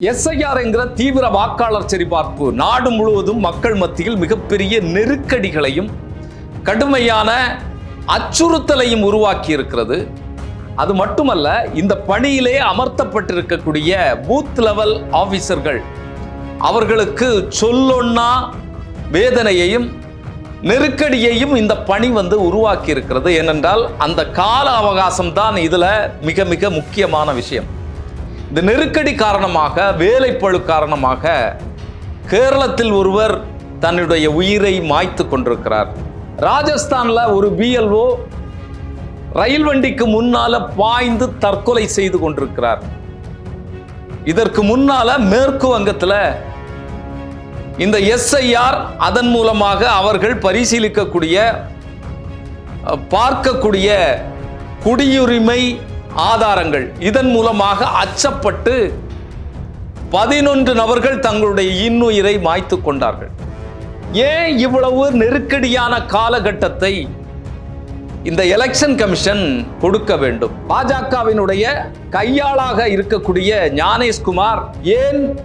SIR என்கிற தீவிர வாக்காளர் சரிபார்ப்பு நாடு முழுவதும் மக்கள் மத்தியில் மிகப்பெரிய நெருக்கடிகளையும் கடுமையான அச்சுறுத்தலையும் உருவாக்கி இருக்கிறது அது மட்டுமல்ல இந்த பணியிலே அமர்த்தப்பட்டிருக்கக்கூடிய பூத் லெவல் ஆஃபீஸர்கள் அவர்களுக்கு சொல்லொன்னா வேதனையையும் நெருக்கடியையும் இந்த பணி வந்து உருவாக்கி இருக்கிறது ஏனென்றால் அந்த கால அவகாசம் தான் இதில் மிக மிக முக்கியமான விஷயம். இந்த நெருக்கடி காரணமாக வேலைப்பழு காரணமாக கேரளத்தில் ஒருவர் தன்னுடைய உயிரை மாய்த்து கொண்டிருக்கிறார். ராஜஸ்தானில் ஒரு பிஎல்ஓ ரயில் வண்டிக்கு முன்னால பாய்ந்து தற்கொலை செய்து கொண்டிருக்கிறார். இதற்கு முன்னால மேற்கு வங்கத்தில் இந்த எஸ்ஐஆர் அதன் மூலமாக அவர்கள் பரிசீலிக்கக்கூடிய பார்க்கக்கூடிய குடியுரிமை ஆதாரங்கள். இதன் மூலமாக அச்சப்பட்டு பதினொன்று நபர்கள் தங்களுடைய இன்னுயிரை மாய்த்து கொண்டார்கள். ஏன் இவ்வளவு நெருக்கடியான காலகட்டத்தை இந்த எலெக்ஷன் கமிஷன் கொடுக்க வேண்டும்? பாஜகவினுடைய கையாளாக இருக்கக்கூடிய ஞானேஷ்குமார் ஏன்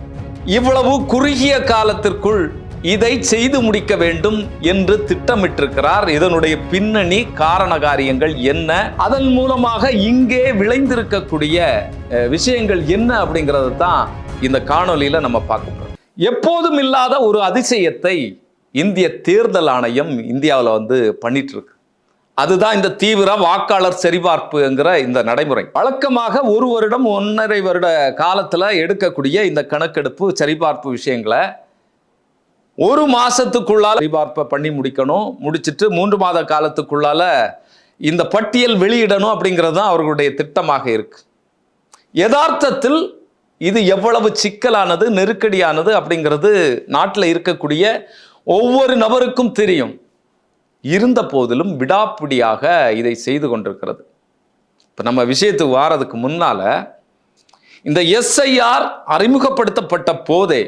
இவ்வளவு குறுகிய காலத்திற்குள் இதை செய்து முடிக்க வேண்டும் என்று திட்டமிட்டிருக்கிறார். இதனுடைய பின்னணி காரண காரியங்கள் என்ன? அதன் மூலமாக இங்கே விளைந்திருக்கக்கூடிய விஷயங்கள் என்ன அப்படிங்கிறது தான் இந்த காணொலியில் நம்ம பார்க்க போறோம். எப்போதும் இல்லாத ஒரு அதிசயத்தை இந்திய தேர்தல் ஆணையம் இந்தியாவில் வந்து பண்ணிட்டு இருக்கு அதுதான் இந்த தீவிர வாக்காளர் சரிபார்ப்புங்கிற இந்த நடைமுறை. வழக்கமாக ஒரு வருடம் ஒன்றரை வருட காலத்தில் எடுக்கக்கூடிய இந்த கணக்கெடுப்பு சரிபார்ப்பு விஷயங்களை ஒரு மாசத்துக்குள்ளால சரிபார்ப்பை பண்ணி முடிக்கணும். முடிச்சிட்டு மூன்று மாத காலத்துக்குள்ளால இந்த பட்டியல் வெளியிடணும் அப்படிங்கிறது தான் அவர்களுடைய திட்டமாக இருக்கு. யதார்த்தத்தில் இது எவ்வளவு சிக்கலானது நெருக்கடியானது அப்படிங்கிறது நாட்டில் இருக்கக்கூடிய ஒவ்வொரு நபருக்கும் தெரியும். இருந்த போதிலும் விடாப்பிடியாக இதை செய்து கொண்டிருக்கிறது. இப்போ நம்ம விஷயத்துக்கு வாரதுக்கு முன்னால இந்த எஸ்ஐஆர் அறிமுகப்படுத்தப்பட்ட போதே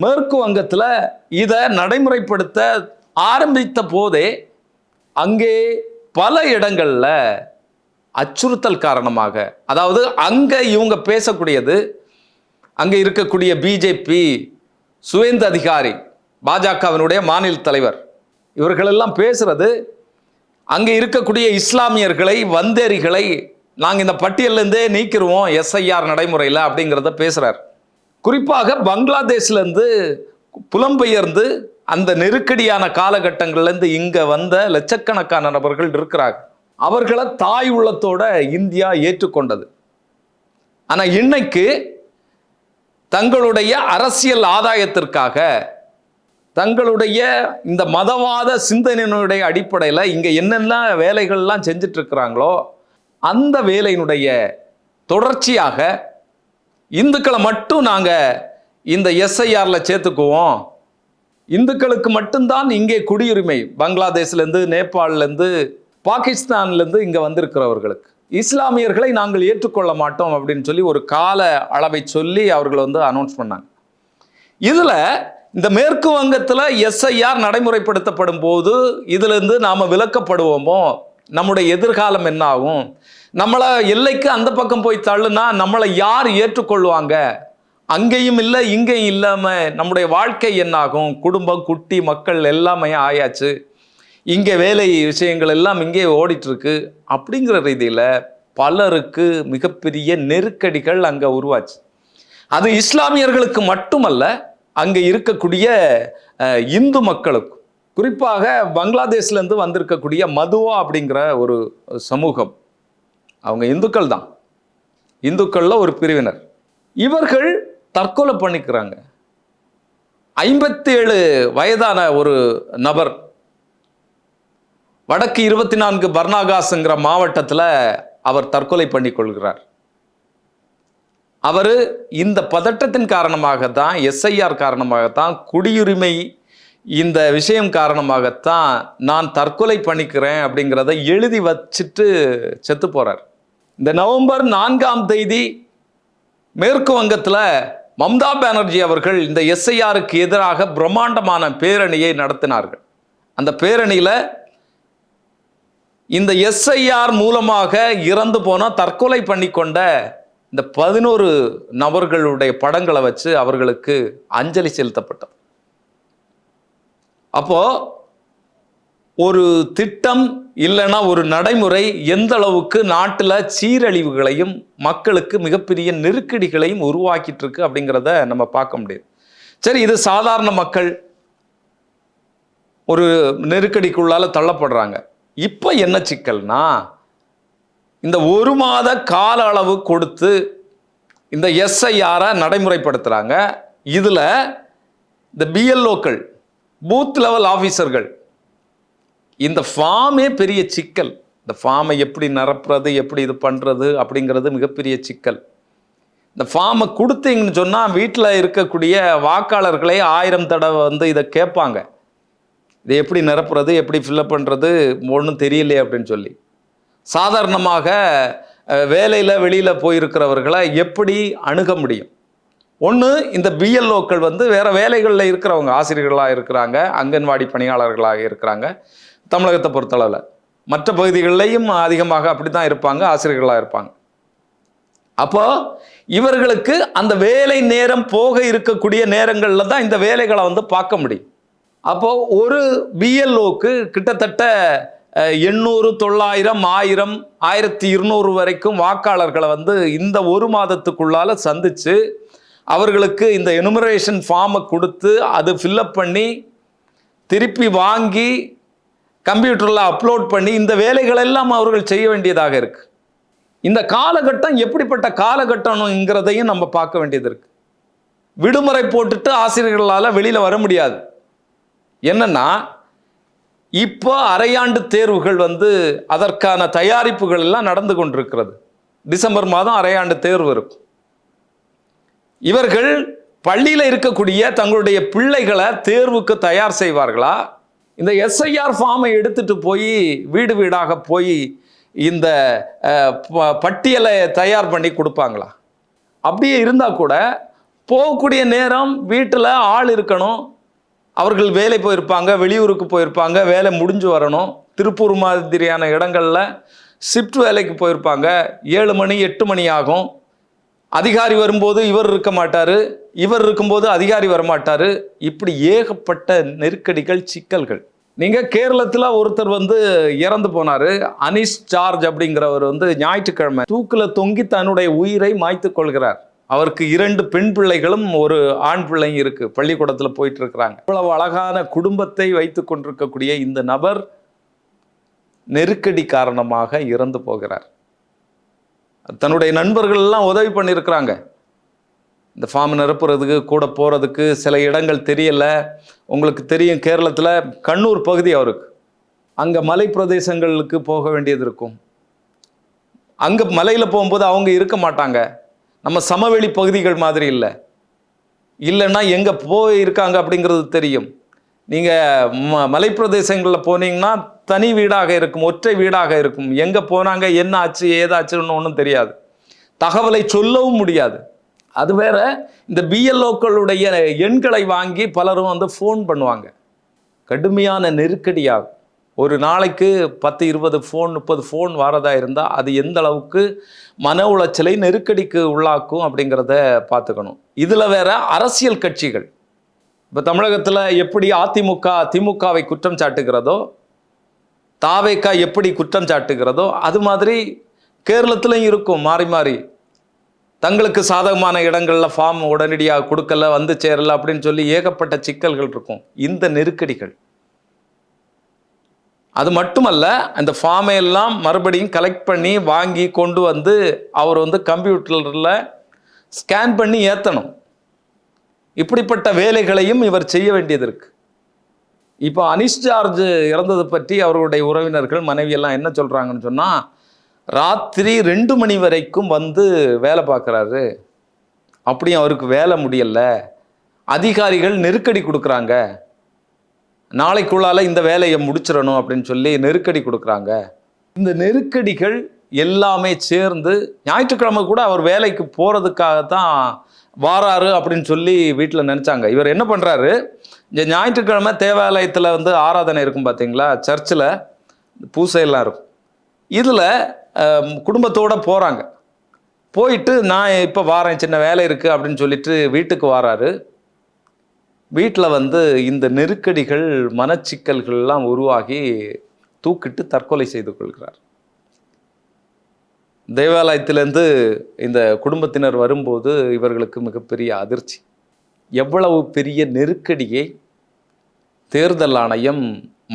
மேற்கு வங்கத்தில் இதை நடைமுறைப்படுத்த ஆரம்பித்த போதே அங்கே பல இடங்களில் அச்சுறுத்தல் காரணமாக அதாவது அங்கே இவங்க பேசக்கூடியது அங்கே இருக்கக்கூடிய பிஜேபி சுவேந்த அதிகாரி பாஜகவினுடைய மாநில தலைவர் இவர்களெல்லாம் பேசுறது அங்கே இருக்கக்கூடிய இஸ்லாமியர்களை வந்தேரிகளை நாங்கள் இந்த பட்டியலேருந்தே நீக்கிடுவோம் எஸ்ஐஆர் நடைமுறையில் அப்படிங்கிறத பேசுகிறார் குறிப்பாக பங்களாதேஷ்லேருந்து புலம்பெயர்ந்து அந்த நெருக்கடியான காலகட்டங்கள்லேருந்து இங்கே வந்த லட்சக்கணக்கான நபர்கள் இருக்கிறாங்க அவர்களை தாய் உள்ளத்தோட இந்தியா ஏற்றுக்கொண்டது. ஆனால் இன்னைக்கு தங்களுடைய அரசியல் ஆதாயத்திற்காக தங்களுடைய இந்த மதவாத சிந்தனையினுடைய அடிப்படையில் இங்கே என்னென்ன வேலைகள்லாம் செஞ்சிட்ருக்கிறாங்களோ அந்த வேலையினுடைய தொடர்ச்சியாக இந்துக்களை மட்டும் நாங்கள் இந்த எஸ்ஐஆரில் சேர்த்துக்குவோம். இந்துக்களுக்கு மட்டும்தான் இங்கே குடியுரிமை. பங்களாதேஷ்லேருந்து நேபாளிலேருந்து பாகிஸ்தான்லேருந்து இங்கே வந்திருக்கிறவர்களுக்கு. இஸ்லாமியர்களை நாங்கள் ஏற்றுக்கொள்ள மாட்டோம் அப்படின்னு சொல்லி ஒரு கால அளவை சொல்லி அவர்கள் வந்து அனௌன்ஸ் பண்ணாங்க. இதில் இந்த மேற்கு வங்கத்தில் எஸ்ஐஆர் நடைமுறைப்படுத்தப்படும் போது இதிலிருந்து நாம் விலக்கப்படுவோமோ? நம்முடைய எதிர்காலம் என்ன ஆகும் நம்மளை எல்லைக்கு அந்த பக்கம் போய் தள்ளுனா நம்மளை யார் ஏற்றுக்கொள்வாங்க? அங்கேயும் இல்லை இங்கேயும் இல்லாமல் நம்முடைய வாழ்க்கை என்னாகும்? குடும்பம் குட்டி மக்கள் எல்லாமே ஆயாச்சு. இங்கே வேலை விஷயங்கள் எல்லாம் இங்கே ஓடிட்டுருக்கு. அப்படிங்கிற ரீதியில் பலருக்கு மிகப்பெரிய நெருக்கடிகள் அங்கே உருவாச்சு. அது இஸ்லாமியர்களுக்கு மட்டுமல்ல அங்கே இருக்கக்கூடிய இந்து மக்களுக்கும். குறிப்பாக பங்களாதேஷ்லேருந்து வந்திருக்கக்கூடிய மதுவா அப்படிங்கிற ஒரு சமூகம். அவங்க இந்துக்கள் தான். இந்துக்களில் ஒரு பிரிவினர். இவர்கள் தற்கொலை பண்ணிக்கிறாங்க. ஐம்பத்தி ஏழு வயதான ஒரு நபர். வடக்கு இருபத்தி நான்கு பர்ணாகாஸுங்கிற மாவட்டத்தில் அவர் தற்கொலை பண்ணிக்கொள்கிறார். அவர் இந்த பதட்டத்தின் காரணமாக தான் எஸ்ஐஆர் காரணமாக தான் குடியுரிமை இந்த விஷயம் காரணமாகத்தான் நான் தற்கொலை பண்ணிக்கிறேன் அப்படிங்கிறத எழுதி வச்சுட்டு செத்து போகிறார் இந்த நவம்பர் நான்காம் தேதி மேற்கு வங்கத்தில் மம்தா பானர்ஜி அவர்கள் இந்த எஸ்ஐஆருக்கு எதிராக பிரம்மாண்டமான பேரணியை நடத்தினார்கள். அந்த பேரணியில் இந்த எஸ்ஐஆர் மூலமாக இறந்து போன தற்கொலை பண்ணிக்கொண்ட இந்த பதினோரு நபர்களுடைய படங்களை வச்சு அவர்களுக்கு அஞ்சலி செலுத்தப்பட்டது. அப்போ ஒரு திட்டம் இல்லைன்னா ஒரு நடைமுறை எந்த அளவுக்கு நாட்டில் சீரழிவுகளையும் மக்களுக்கு மிகப்பெரிய நெருக்கடிகளையும் உருவாக்கிட்டு இருக்கு அப்படிங்கிறத நம்ம பார்க்க முடியுது. சரி இது சாதாரண மக்கள் ஒரு நெருக்கடிக்குள்ளால தள்ளப்படுறாங்க. இப்போ என்ன சிக்கல்னா இந்த ஒரு மாத கால அளவு கொடுத்து இந்த எஸ்ஐஆரை நடைமுறைப்படுத்துகிறாங்க இதில் இந்த பிஎல்ஓக்கள் பூத் லெவல் ஆஃபீஸர்கள் இந்த ஃபார்மே பெரிய சிக்கல். இந்த ஃபார்மை எப்படி நிரப்புறது எப்படி இது பண்ணுறது அப்படிங்கிறது மிகப்பெரிய சிக்கல். இந்த ஃபார்மை கொடுத்தீங்கன்னு சொன்னால் வீட்டில் இருக்கக்கூடிய வாக்காளர்களே ஆயிரம் தடவை வந்து இதை கேட்பாங்க. இதை எப்படி நிரப்புறது எப்படி ஃபில்லப் பண்ணுறது ஒன்றும் தெரியலையே அப்படின்னு சொல்லி. சாதாரணமாக வேலையில் வெளியில் போயிருக்கிறவர்களை எப்படி அணுக முடியும்? ஒன்று இந்த பிஎல்ஓக்கள் வந்து வேறு வேலைகளில் இருக்கிறவங்க ஆசிரியர்களாக இருக்கிறாங்க அங்கன்வாடி பணியாளர்களாக இருக்கிறாங்க தமிழகத்தை பொறுத்தளவில். மற்ற பகுதிகளிலையும் அதிகமாக அப்படி தான் இருப்பாங்க ஆசிரியர்களாக இருப்பாங்க. அப்போ இவர்களுக்கு அந்த வேலை நேரம் போக இருக்கக்கூடிய நேரங்களில் தான் இந்த வேலைகளை வந்து பார்க்க முடியும். அப்போ ஒரு பிஎல்ஓக்கு கிட்டத்தட்ட எண்ணூறு தொள்ளாயிரம் ஆயிரம் ஆயிரத்தி இருநூறு வரைக்கும் வாக்காளர்களை வந்து இந்த ஒரு மாதத்துக்குள்ளால சந்திச்சு அவர்களுக்கு இந்த எனுமரேஷன் ஃபார்மை கொடுத்து அது ஃபில்லப் பண்ணி திருப்பி வாங்கி கம்ப்யூட்டரில் அப்லோட் பண்ணி இந்த வேலைகள் எல்லாம் அவர்கள் செய்ய வேண்டியதாக இருக்குது இந்த காலகட்டம் எப்படிப்பட்ட காலகட்டம்ங்கிறதையும் நம்ம பார்க்க வேண்டியது இருக்குது விடுமுறை போட்டுட்டு ஆசிரியர்களால் வெளியில் வர முடியாது. என்னென்னா இப்போ அரையாண்டு தேர்வுகள் வந்து அதற்கான தயாரிப்புகள் எல்லாம் நடந்து கொண்டிருக்கிறது. டிசம்பர் மாதம் அரையாண்டு தேர்வு இருக்கும். இவர்கள் பள்ளியில் இருக்கக்கூடிய தங்களுடைய பிள்ளைகளை தேர்வுக்கு தயார் செய்வார்களா? இந்த எஸ்ஐஆர் ஃபார்மை எடுத்துட்டு போய் வீடு வீடாக போய் இந்த ப- பட்டியலை தயார் பண்ணி கொடுப்பாங்களா? அப்படியே இருந்தால் கூட போகக்கூடிய நேரம் வீட்டில் ஆள் இருக்கணும். அவர்கள் வேலை போயிருப்பாங்க வெளியூருக்கு போயிருப்பாங்க வேலை முடிஞ்சு வரணும். திருப்பூர் மாதிரியான இடங்களில் ஷிஃப்ட் வேலைக்கு போயிருப்பாங்க. ஏழு மணி எட்டு மணி ஆகும். அதிகாரி வரும்போது இவர் இருக்க மாட்டார் இவர் இருக்கும்போது அதிகாரி வரமாட்டார். இப்படி ஏகப்பட்ட நெருக்கடிகள் சிக்கல்கள். நீங்கள் கேரளத்தில் ஒருத்தர் வந்து இறந்து போனார் அனிஷ் ஜார்ஜ் அப்படிங்கிறவர் வந்து ஞாயிற்றுக்கிழமை தூக்கில் தொங்கி தன்னுடைய உயிரை மாய்த்து கொள்கிறார். அவருக்கு இரண்டு பெண் பிள்ளைகளும் ஒரு ஆண் பிள்ளையும் இருக்கு. பள்ளிக்கூடத்தில் போயிட்டு இருக்கிறாங்க இவ்வளவு அழகான குடும்பத்தை வைத்து கொண்டிருக்கக்கூடிய இந்த நபர் நெருக்கடி காரணமாக இறந்து போகிறார். தன்னுடைய நண்பர்கள் எல்லாம் உதவி பண்ணியிருக்கிறாங்க. இந்த ஃபார்ம் நிரப்புறதுக்கு கூட போகிறதுக்கு சில இடங்கள் தெரியலை. உங்களுக்கு தெரியும் கேரளத்தில் கண்ணூர் பகுதி அவருக்கு. அங்கே மலை பிரதேசங்களுக்கு போக வேண்டியது இருக்கும். அங்கே மலையில் போகும்போது அவங்க இருக்க மாட்டாங்க. நம்ம சமவெளி பகுதிகள் மாதிரி இல்லை. இல்லைன்னா எங்கே போய் இருக்காங்க அப்படிங்கிறது தெரியும். நீங்கள் ம மலைப்பிரதேசங்களில் போனீங்கன்னா தனி வீடாக இருக்கும் ஒற்றை வீடாக இருக்கும். எங்கே போனாங்க என்ன ஆச்சு ஏதாச்சுன்னு ஒன்றும் தெரியாது. தகவலை சொல்லவும் முடியாது. அது வேற இந்த பிஎல்ஓக்களுடைய எண்களை வாங்கி பலரும் வந்து ஃபோன் பண்ணுவாங்க. கடுமையான நெருக்கடியாகும். ஒரு நாளைக்கு பத்து இருபது ஃபோன் முப்பது ஃபோன் வரதா இருந்தால் அது எந்த அளவுக்கு மன உளைச்சலை நெருக்கடிக்கு உள்ளாக்கும் அப்படிங்கிறத பார்த்துக்கணும். இதில் வேற அரசியல் கட்சிகள். இப்போ தமிழகத்தில் எப்படி அதிமுக திமுகவை குற்றம் சாட்டுகிறதோ தாவேக்கா எப்படி குற்றம் சாட்டுகிறதோ அது மாதிரி கேரளத்திலையும் இருக்கும் மாறி மாறி. தங்களுக்கு சாதகமான இடங்களில் ஃபார்ம் உடனடியாக கொடுக்கல வந்து சேரல அப்படின்னு சொல்லி ஏகப்பட்ட சிக்கல்கள் இருக்கும். இந்த நெருக்கடிகள். அது மட்டுமல்ல அந்த ஃபார்மை எல்லாம் மறுபடியும் கலெக்ட் பண்ணி வாங்கி கொண்டு வந்து அவர் வந்து கம்ப்யூட்டரில் ஸ்கேன் பண்ணி ஏற்றணும் இப்படிப்பட்ட வேலைகளையும் இவர் செய்ய வேண்டியது இருக்குது இப்போ அனிஷ் ஜார்ஜ் இறந்ததை பற்றி அவர்களுடைய உறவினர்கள் மனைவியெல்லாம் என்ன சொல்கிறாங்கன்னு சொன்னால் ராத்திரி ரெண்டு மணி வரைக்கும் வந்து வேலை பார்க்குறாரு. அப்படியும் அவருக்கு வேலை முடியல. அதிகாரிகள் நெருக்கடி கொடுக்குறாங்க. நாளைக்குள்ளால இந்த வேலையை முடிச்சிடணும் அப்படின்னு சொல்லி நெருக்கடி கொடுக்குறாங்க. இந்த நெருக்கடிகள் எல்லாமே சேர்ந்து ஞாயிற்றுக்கிழமை கூட அவர் வேலைக்கு போகிறதுக்காக தான் வாராரு அப்படின்னு சொல்லி வீட்டில் நினச்சாங்க. இவர் என்ன பண்ணுறாரு இந்த ஞாயிற்றுக்கிழமை தேவாலயத்தில் வந்து ஆராதனை இருக்கும் பார்த்தீங்களா சர்ச்சில் பூசையெல்லாம் இருக்கும். இதில் குடும்பத்தோடு போகிறாங்க போயிட்டு நான் இப்போ வாரேன் சின்ன வேலை இருக்குது அப்படின்னு சொல்லிட்டு வீட்டுக்கு வாராரு. வீட்டில் வந்து இந்த நெருக்கடிகள் மனச்சிக்கல்கள்லாம் உருவாகி தூக்கிட்டு தற்கொலை செய்து கொள்கிறார். தேவாலயத்திலேருந்து இந்த குடும்பத்தினர் வரும்போது இவர்களுக்கு மிகப்பெரிய அதிர்ச்சி. எவ்வளவு பெரிய நெருக்கடியை. தேர்தல் ஆணையம்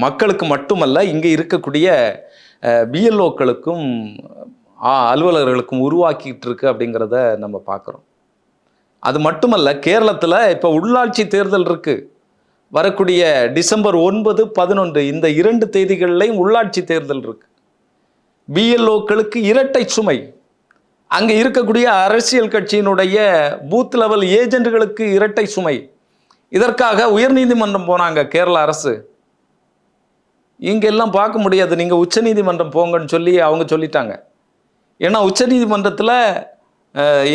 மக்களுக்கு மட்டுமல்ல இங்கே இருக்கக்கூடிய பிஎல்ஓக்களுக்கும் அலுவலர்களுக்கும் உருவாக்கிட்டு இருக்கு அப்படிங்கிறத நம்ம பார்க்குறோம். அது மட்டுமல்ல கேரளத்தில் இப்போ உள்ளாட்சி தேர்தல் இருக்குது வரக்கூடிய டிசம்பர் ஒன்பது பதினொன்று இந்த இரண்டு தேதிகள்லையும் உள்ளாட்சி தேர்தல் இருக்குது பிஎல்ஓக்களுக்கு இரட்டை சுமை. அங்கே இருக்கக்கூடிய அரசியல் கட்சியினுடைய பூத் லெவல் ஏஜென்ட்களுக்கு இரட்டை சுமை. இதற்காக உயர்நீதிமன்றம் போனாங்க கேரள அரசு. இங்கெல்லாம் பார்க்க முடியாது. நீங்கள் உச்சநீதிமன்றம் போங்கன்னு சொல்லி அவங்க சொல்லிட்டாங்க. ஏன்னா உச்சநீதிமன்றத்தில்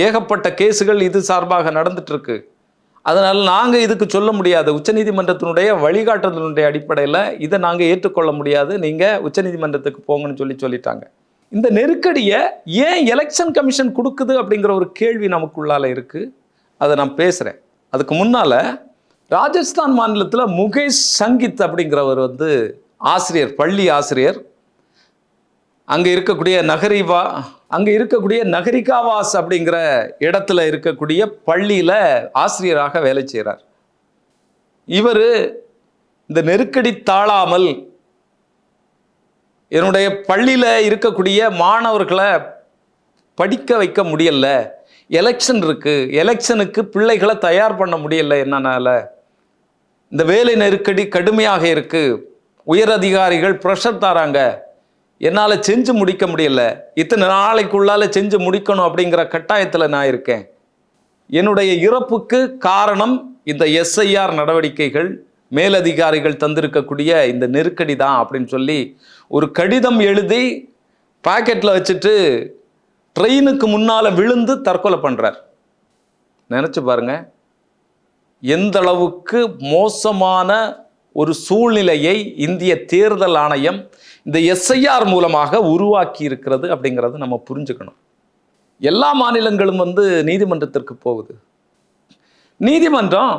ஏகப்பட்ட கேஸுகள் இது சார்பாக நடந்துட்டு இருக்கு. அதனால் நாங்கள் இதுக்கு சொல்ல முடியாது. உச்சநீதிமன்றத்தினுடைய வழிகாட்டுதலினுடைய அடிப்படையில் இதை நாங்கள் ஏற்றுக்கொள்ள முடியாது. நீங்கள் உச்சநீதிமன்றத்துக்கு போங்கன்னு சொல்லி சொல்லிட்டாங்க. இந்த நெருக்கடியை ஏன் எலெக்ஷன் கமிஷன் கொடுக்குது அப்படிங்கிற ஒரு கேள்வி நமக்குள்ளால இருக்கு. அதை நான் பேசுகிறேன் அதுக்கு முன்னால் ராஜஸ்தான் மாநிலத்தில் முகேஷ் சங்கீத் அப்படிங்கிறவர் வந்து ஆசிரியர் பள்ளி ஆசிரியர். அங்கே இருக்கக்கூடிய நகரிவா அங்கே இருக்கக்கூடிய நகரிகாவாஸ் அப்படிங்கிற இடத்துல இருக்கக்கூடிய பள்ளியில் ஆசிரியராக வேலை செய்கிறார் இவர் இந்த நெருக்கடி தாழாமல் என்னுடைய பள்ளியில் இருக்கக்கூடிய மாணவர்களை படிக்க வைக்க முடியல எலெக்ஷன் இருக்குது எலெக்ஷனுக்கு பிள்ளைகளை தயார் பண்ண முடியல என்னன்னால இந்த வேலை நெருக்கடி கடுமையாக இருக்குது உயர் அதிகாரிகள் ப்ரெஷர் தராங்க என்னால் செஞ்சு முடிக்க முடியல. இத்தனை நாளைக்குள்ளால் செஞ்சு முடிக்கணும் அப்படிங்கிற கட்டாயத்தில் நான் இருக்கேன். என்னுடைய இறப்புக்கு காரணம் இந்த எஸ்ஐஆர் நடவடிக்கைகள் மேலதிகாரிகள் தந்திருக்கக்கூடிய இந்த நெருக்கடி தான் அப்படின்னு சொல்லி ஒரு கடிதம் எழுதி பாக்கெட்டில் வச்சுட்டு ட்ரெயினுக்கு முன்னால் விழுந்து தற்கொலை பண்ணுறார் நினச்சி பாருங்கள் எந்த அளவுக்கு மோசமான ஒரு சூழ்நிலையை இந்திய தேர்தல் ஆணையம் இந்த எஸ்ஐஆர் மூலமாக உருவாக்கி இருக்கிறது அப்படிங்கிறத நம்ம புரிஞ்சுக்கணும். எல்லா மாநிலங்களும் வந்து நீதிமன்றத்திற்கு போகுது. நீதிமன்றம்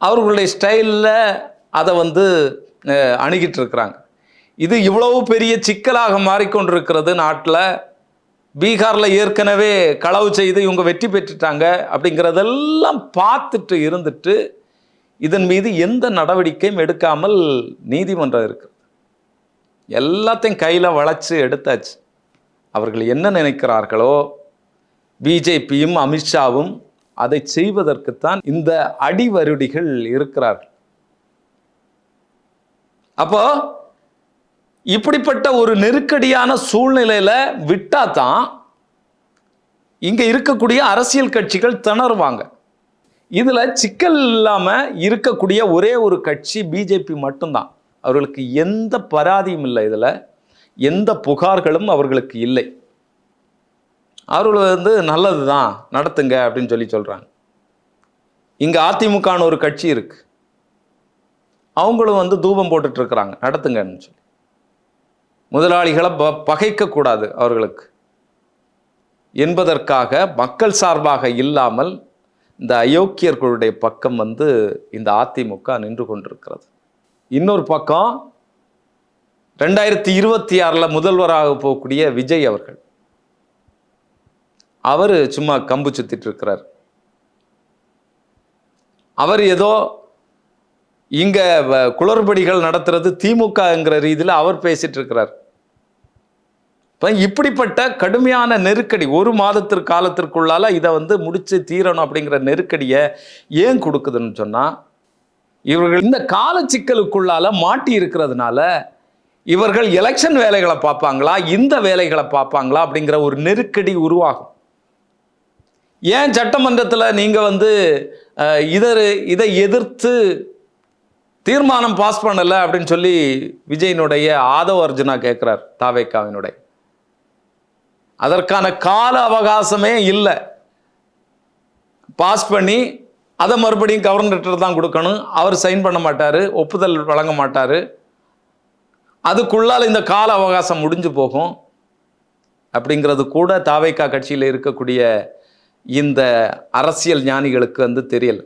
அவர்களுடைய ஸ்டைலில் அதை வந்து அணுகிட்டு இருக்கிறாங்க இது இவ்வளவு பெரிய சிக்கலாக மாறிக்கொண்டிருக்கிறது நாட்டில். பீகாரில் ஏற்கனவே களவு செய்து இவங்க வெற்றி பெற்றுட்டாங்க அப்படிங்கிறதெல்லாம் பார்த்துட்டு இருந்துட்டு இதன் மீது எந்த நடவடிக்கையும் எடுக்காமல் நீதிமன்றம் இருக்குது எல்லாத்தையும் கையில் வளைச்சு எடுத்தாச்சு. அவர்கள் என்ன நினைக்கிறார்களோ பிஜேபியும் அமித்ஷாவும் அதை செய்வதற்குத்தான் இந்த அடிவருடிகள் இருக்கிறார்கள். அப்போ இப்படிப்பட்ட ஒரு நெருக்கடியான சூழ்நிலையில விட்டா தான் இங்க இருக்கக்கூடிய அரசியல் கட்சிகள் திணறுவாங்க. இதில் சிக்கல் இல்லாமல் இருக்கக்கூடிய ஒரே ஒரு கட்சி பிஜேபி மட்டும்தான். அவர்களுக்கு எந்த பராதியும் இல்லை இதில். எந்த புகார்களும் அவர்களுக்கு இல்லை. அவர்கள் வந்து நல்லது தான் நடத்துங்க அப்படின்னு சொல்லி சொல்கிறாங்க இங்கே அதிமுகன்னு ஒரு கட்சி இருக்கு. அவங்களும் வந்து தூபம் போட்டுட்ருக்குறாங்க நடத்துங்கன்னு சொல்லி. முதலாளிகளை ப பகைக்கக்கூடாது அவர்களுக்கு. என்பதற்காக மக்கள் சார்பாக இல்லாமல் இந்த அயோக்கியர்களுடைய பக்கம் வந்து இந்த அதிமுக நின்று கொண்டிருக்கிறது. இன்னொரு பக்கம் ரெண்டாயிரத்தி இருபத்தி ஆறில் முதல்வராக போகக்கூடிய விஜய் அவர்கள். அவர் சும்மா கம்பு சுத்திட்டு இருக்கிறார் அவர் ஏதோ இங்கே வ- குளறுபடிகள் நடத்துறது திமுகங்கிற ரீதியில் அவர் பேசிட்டு இருக்கிறார் இப்போ இப்படிப்பட்ட கடுமையான நெருக்கடி ஒரு மாதத்திற்கு காலத்திற்குள்ளால் இதை வந்து முடித்து தீரணும் அப்படிங்கிற நெருக்கடியை ஏன் கொடுக்குதுன்னு சொன்னால் இவர்கள் இந்த கால சிக்கலுக்குள்ளால் மாட்டி இருக்கிறதுனால இவர்கள் எலெக்ஷன் வேலைகளை பார்ப்பாங்களா இந்த வேலைகளை பார்ப்பாங்களா அப்படிங்கிற ஒரு நெருக்கடி உருவாகும். ஏன் சட்டமன்றத்தில் நீங்கள் வந்து இதர் இதை இதை எதிர்த்து தீர்மானம் பாஸ் பண்ணலை அப்படின்னு சொல்லி விஜயனுடைய ஆதவ அர்ஜுனா கேட்குறார் தாவேக்காவினுடைய? அதற்கான கால அவகாசமே இல்லை. பாஸ் பண்ணி அதை மறுபடியும் கவர்னர்கிட்ட தான் கொடுக்கணும். அவர் சைன் பண்ண மாட்டார் ஒப்புதல் வழங்க மாட்டார். அதுக்குள்ளால் இந்த கால அவகாசம் முடிஞ்சு போகும். அப்படிங்கிறது கூட தாவைக்கா கட்சியில் இருக்கக்கூடிய இந்த அரசியல் ஞானிகளுக்கு வந்து தெரியலை.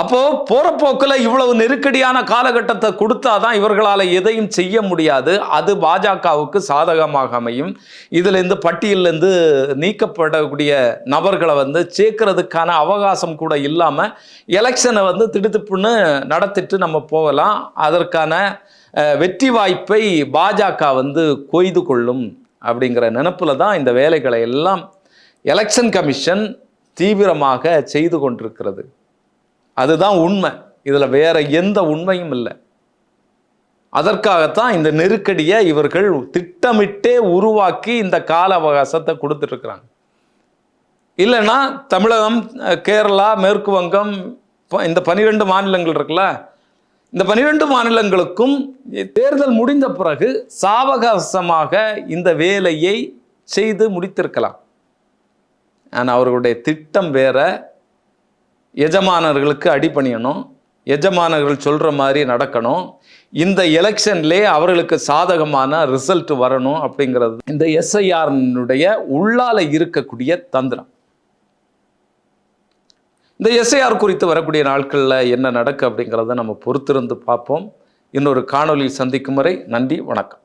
அப்போ போற போக்குல இவ்வளவு நெருக்கடியான காலகட்டத்தை கொடுத்தாதான் இவர்களால் எதையும் செய்ய முடியாது. அது பாஜகவுக்கு சாதகமாக அமையும். இதுல இருந்து பட்டியலிருந்து நீக்கப்படக்கூடிய நபர்களை வந்து சேர்க்கறதுக்கான அவகாசம் கூட இல்லாம எலெக்ஷனை வந்து திடுத்துப்புன்னு நடத்திட்டு நம்ம போகலாம். அதற்கான வெற்றி வாய்ப்பை பாஜக வந்து கொய்து கொள்ளும் அப்படிங்கிற நினப்புல தான் இந்த வேலைகளை எல்லாம் எலெக்ஷன் கமிஷன் தீவிரமாக செய்து கொண்டிருக்கிறது. அதுதான் உண்மை. இதில் வேற எந்த உண்மையும் இல்லை. அதற்காகத்தான் இந்த நெருக்கடியை இவர்கள் திட்டமிட்டே உருவாக்கி இந்த கால அவகாசத்தை கொடுத்துட்ருக்குறாங்க. இல்லைன்னா தமிழகம் கேரளா மேற்கு வங்கம் ப- இந்த பனிரெண்டு மாநிலங்கள் இருக்குல்ல இந்த பனிரெண்டு மாநிலங்களுக்கும் தேர்தல் முடிந்த பிறகு சாவகாசமாக இந்த வேலையை செய்து முடித்திருக்கலாம். ஆனால் அவர்களுடைய திட்டம் வேற எஜமானர்களுக்கு அடிபணியணும். எஜமானர்கள் சொல்கிற மாதிரி நடக்கணும். இந்த எலெக்ஷன்லே அவர்களுக்கு சாதகமான ரிசல்ட் வரணும் அப்படிங்கிறது. இந்த எஸ்ஐஆர்னுடைய உள்ளால இருக்கக்கூடிய தந்திரம். இந்த எஸ்ஐஆர் குறித்து வரக்கூடிய நாட்களில் என்ன நடக்கு அப்படிங்கிறத நம்ம பொறுத்திருந்து பார்ப்போம். இன்னொரு காணொலி சந்திக்கும் வரை நன்றி வணக்கம்.